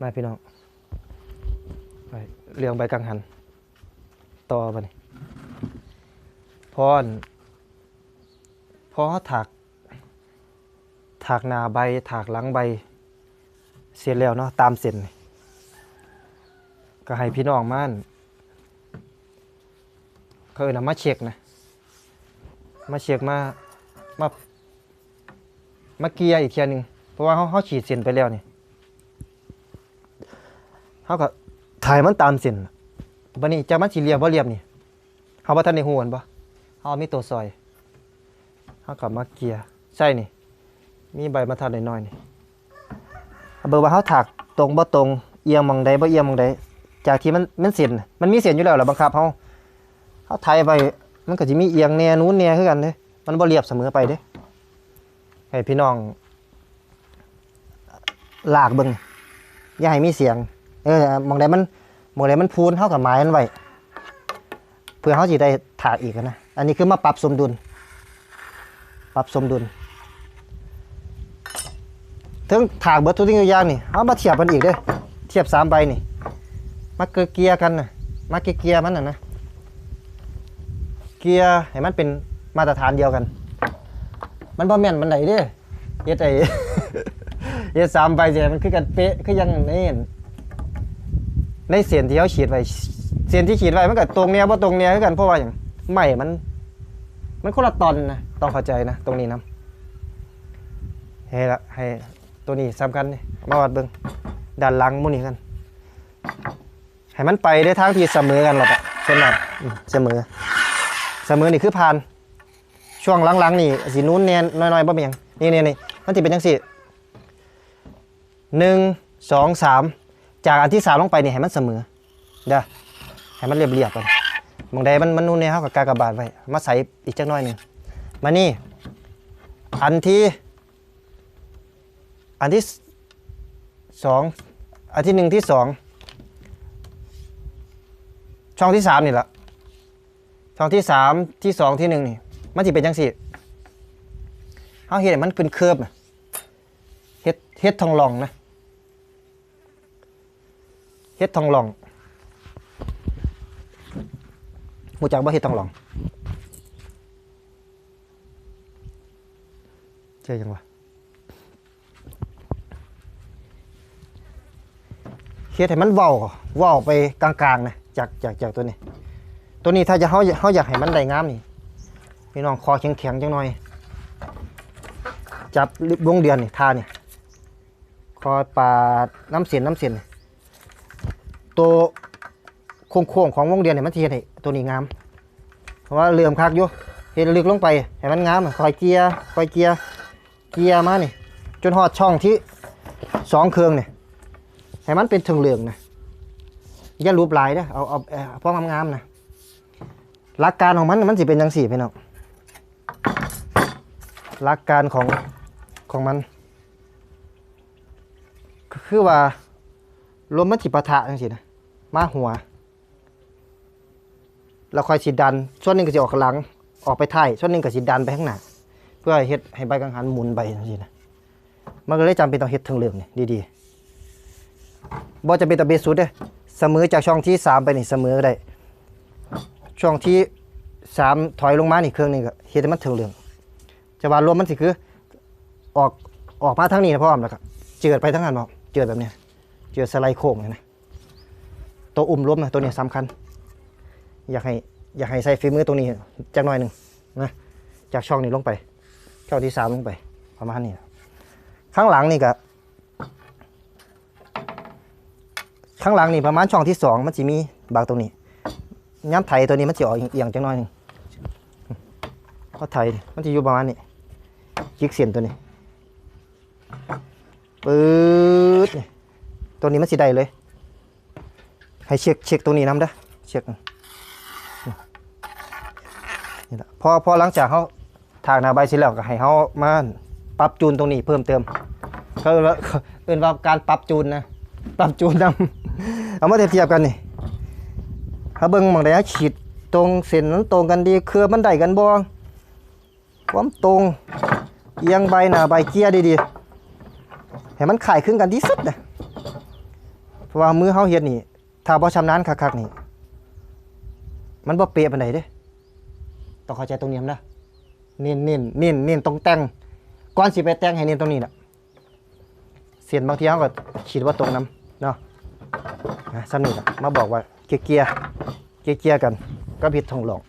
มาพี่น้องไปเรียงใบกังหัน ต่อไปนี่พอนพอถากถากหนาใบถากหลังใบ เสร็จแล้วเนาะตามเส้นนี่ก็ให้พี่น้องม่านเขาเอินำมาเช็คนะมาเช็คมามามาเกียร์อีกเทียหนึงเพราะว่าเขาเขาฉีดเส้นไปแล้วนี่ เขาก็ถ่ายมันตามเส้นบันนี้จะมันสีเรียบว่าเรียบนี่เขาบ่ทันในหูกันปะเขามีตัวซอยเขากลับมาเกียร์ใช่นี่ มีใบมาทัดน้อยๆนี่เอาเบอร์ว่าเขาถักตรงบ่ตรงเอียงมองใดบ่เอียงมองใดจากที่มันมันเส้นน่ะมันมีเส้นอยู่แล้วหละบังคับเขาเขาไทยไปมันก็จะมีเอียงแน่นู้นแน่คือกันเด้มันบ่เรียบเสมอไปเด้ให้พี่น้องลากเบิ่งอย่าให้มีเสียง เออหมองใดมันหมองใดมันพูนเท่ากับไม้มันไว้เพื่อเขาสิได้ถากอีกนะ อันนี้คือมาปรับสมดุล ปรับสมดุลถึงถากเบิดทุกสิ่งอย่างนี่เอามาเทียบกันอีกเด้เทียบสามใบนี่มาเกเกียกันนะมาเกเกียมันน่ะนะเกียร์ให้มันเป็นมาตรฐานเดียวกัน มันบ่แม่นมันไหนเด้เฮ็ดไอ้เฮ็ดสามใบเสียมันคือกันเป๊ะคือยังใน ในเส้นที่เขาขีดไว้เส้นที่ขีดไว้มันก็ตรงเนี้ยบ่ตรงเนี้ยคือกันเพราะว่าหยังไม่มัน มันคนละตอนนะต้องเข้าใจนะตรงนี้นะให้ละให้ตัวนี้สำคัญนี่มาวัดเบิ่งด้านหลังมุนี่กัน ให้มันไปได้ทางที่เสมอกันหรอกอะเช่นนั้นอืมเสมอ เสมอนี่คือผ่าน ช่วงหลังๆนี่สีนู้นเนียนน้อยๆบ่เป็นยังนี่นี่นี่มันจะเป็นจังสี่หนึ่งสองสาม จากอันที่สามลงไปนี่ให้มันเสมอเด้อให้มันเรียบๆกันบางใดมันมันนู้นเนี่ยเขากับกากบาทไว้มาใส่อีกจักน้อยหนึ่งมานี่อันที่อันที่สองอันที่หนึ่งที่สองช่องที่สามนี่แหละช่องที่สามที่สองที่หนึ่งนี่มันจะเป็นจังสี่เขาเห็นมันเป็นเคิร์ฟนะเฮ็ดเฮ็ดทองหลองนะ เฮ็ดทองหลองหูจักบ่เฮ็ดทองหลองเจอยังวะเฮ็ดให้มันเว้าเว้าไปกลางๆนะจากจากจากตัวนี้ ตัวนี้ถ้าจะเขาเขาอยากให้มันได้งามนี่พี่น้องคอแข็งๆจังหน่อย จับวงเดือนนี่ทานี่คอปาดน้ำเสียนน้ำเสียนนี่ ตัวโค้งๆของวงเดือนเนี่ยมันเทีเห็นให้ตัวนี้งาม เพราะว่าเหลื่อมคักอยู่เห็นลึกลงไปให้มันงามอะคอยเกียร์คอยเกียร์เกียร์มานี่จนหอดช่องที่สองเครื่องเนี่ยให้มันเป็นถึงเหลืองนะอย่ารูปลายนะเอาเอาเอาพองามๆนะหลักการของมันมันสิเป็นยังสี่พี่น้องหลักการของของมันคือว่าลมมันสิปะทะจังซี่นะ มาหัวเราคอยสิดัน ส่วนหนึ่งก็สิออกข้างหลัง ออกไปท้าย ส่วนหนึ่งก็สิดันไปข้างหน้า เพื่อเฮ็ดให้ใบกังหันหมุนไปจังซี่นะมันก็เลยจำเป็นต้องเฮ็ดถึงเรื่องนี่ดีๆบ่จะเป็นตะเบสุดเด้อเสมอจากช่องที่สามไปนี่เสมอได้ ช่วงที่สามถอยลงมานี่เครื่องนึงก็เฮ็ดให้มันถึงเรื่องจะว่ารวมมันสิคือออกออกมาทางนี้นะพ่อมแล้วก็เจือดไปทั้งนั้นบ่เจือดแบบนี้เจือดสไลด์โค้งเลยนะ ตัวอุ้มล้มนะตัวเนี้ยสำคัญ อยากให้อยากให้ใส่ฝีมือตรงนี้จักหน่อยหนึ่งนะจากช่องนี้ลงไปช่องที่สามลงไป ประมาณนี้นะข้างหลังนี่ก็ข้างหลังนี่ประมาณช่องที่สองมันจะมีบางตรงนี้ย้ำไถตัวนี้มันจะออกเอียงๆจังน้อยหนึงเพราะไถนี่มันจะอยู่ประมาณนี้จิกเสียนตัวนี้ปื๊ดนี่ตัวนี้มันสิได้เลย ให้เช็คเช็คตรงนี้น้ำเด้อเช็คนี่แหละพอพอหลังจากเขาทางหนาใบเสร็จแล้วก็ให้เขามาปรับจูนตรงนี้เพิ่มเติมเขาเอิ้นว่าเอื่นว่าการปรับจูนนะปรับจูนนำเอามาเทียบกันนี่ถ้าเบิ่งหมองใดขีดตรงเส้นนั้นตรงกันดีเครือมันได้กันบ่ความตรงเอียงใบหน้าใบเกียร์ดีๆให้มันขายครึ่งกันที่สุดนะเพราะว่ามือเฮาเฮ็ดนี่ ถ้าบ่ชำนาญคักๆนี่ มันบ่เปียปานใดเด้ ต้องเข้าใจตรงนี้นะเน้นเน้นเน้นเน้นตรงแต่งก่อนสิไปแต่งให้เน้นตรงนี้น่ะเสียนบางทีเขาก็คิดว่าตรงน้ำเนาะนะสำนี่ล่ะมาบอกว่าเกียร์เกียร์เกียร์เกียร์กันก็ผิดทองหลอก